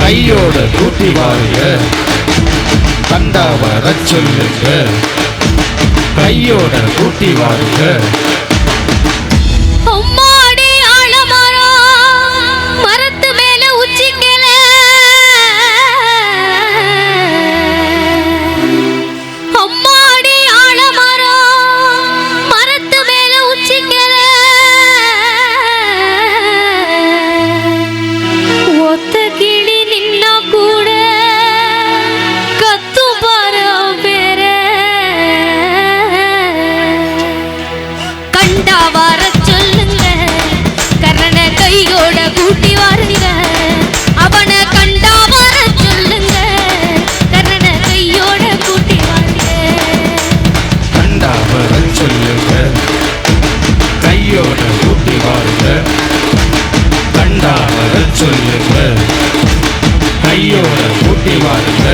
கையோட கூட்டி வாருங்க. கண்டா வர சொல்லுங்க கையோட கூட்டி வாருங்க. சொல்லுங்க கையோட கூட்டி வாருங்க.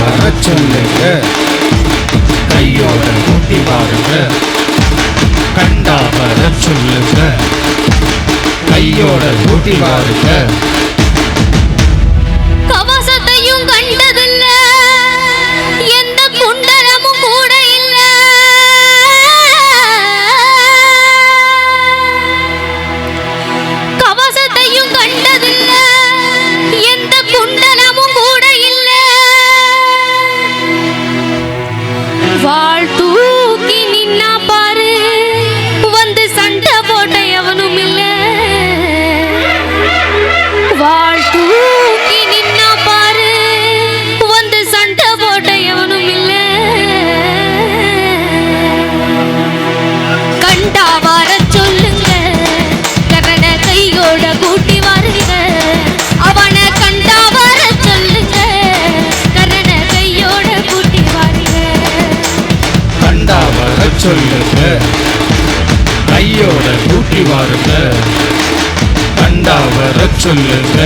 வர சொல்லுங்க கையோட கூட்டி பாருங்க. கண்டா வர சொல்லுங்க கையோட கூட்டி பாருங்க. சொல்லுங்க கையோட கூட்டி வாருங்க கண்டா வர சொல்லுங்க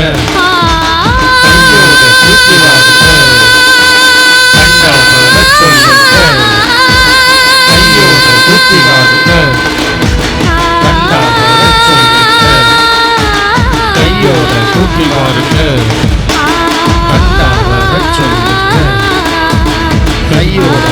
கூட்டி வாருங்க கண்டா வர சொல்லுங்க கையோட கூட்டி வாருங்க கண்டா வர சொல்லுங்க கையோட கூட்டி வாருங்க கண்டா கையோட